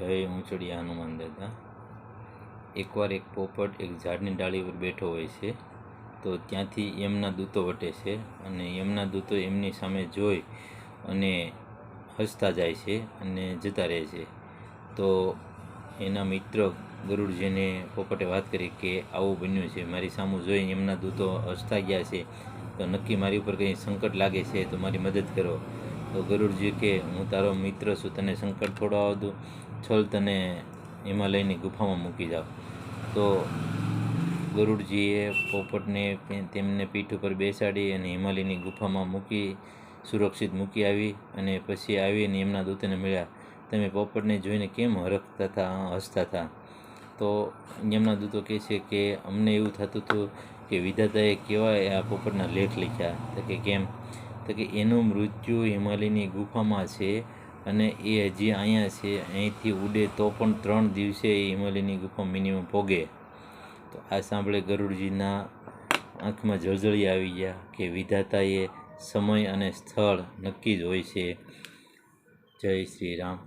જય ઊંચડિયા હનુમાન દાદા. એકવાર એક પોપટ એક ઝાડની ડાળી પર બેઠો હોય છે, તો ત્યાંથી એમના દૂતો વટે છે અને એમના દૂતો એમની સામે જોઈ અને હસતા જાય છે અને જતા રહે છે. તો એના મિત્ર ગરુડજીને પોપટે વાત કરી કે આવું બન્યું છે, મારી સામું જોઈ એમના દૂતો હસતા ગયા છે. તો નક્કી મારી ઉપર કંઈ સંકટ લાગે છે તો મારી મદદ કરો. તો ગરુડજી કે, હું તારો મિત્ર છું, તને સંકટ થોડો આવતું છલ તને હિમાલયની ગુફામાં મૂકી જાઓ તો ગરુડજીએ પોપટને તેમને પીઠ ઉપર બેસાડી અને હિમાલયની ગુફામાં મૂકી, સુરક્ષિત મૂકી આવી અને પછી આવીને એમના દૂતને મળ્યા. તમે પોપટને જોઈને કેમ હરખતા હતા હસતા હતા તો એમના દૂતો કહે છે કે, અમને એવું થતું હતું કે વિધાતાએ કેવા આ પોપટના લેખ લખ્યા. તો કે, કેમ? તો કે એનું મૃત્યુ હિમાલયની ગુફામાં છે અને એ હજી અહીંયા છે, અહીંથી ઉડે તો પણ ત્રણ દિવસે એ હિમાલયની ગુફા મિનિમમ પોગે. તો આ સાંભળે ગરુડજીના આંખમાં જળજળી આવી ગયા કે વિધાતાએ સમય અને સ્થળ નક્કી જ હોય છે. જય શ્રી રામ.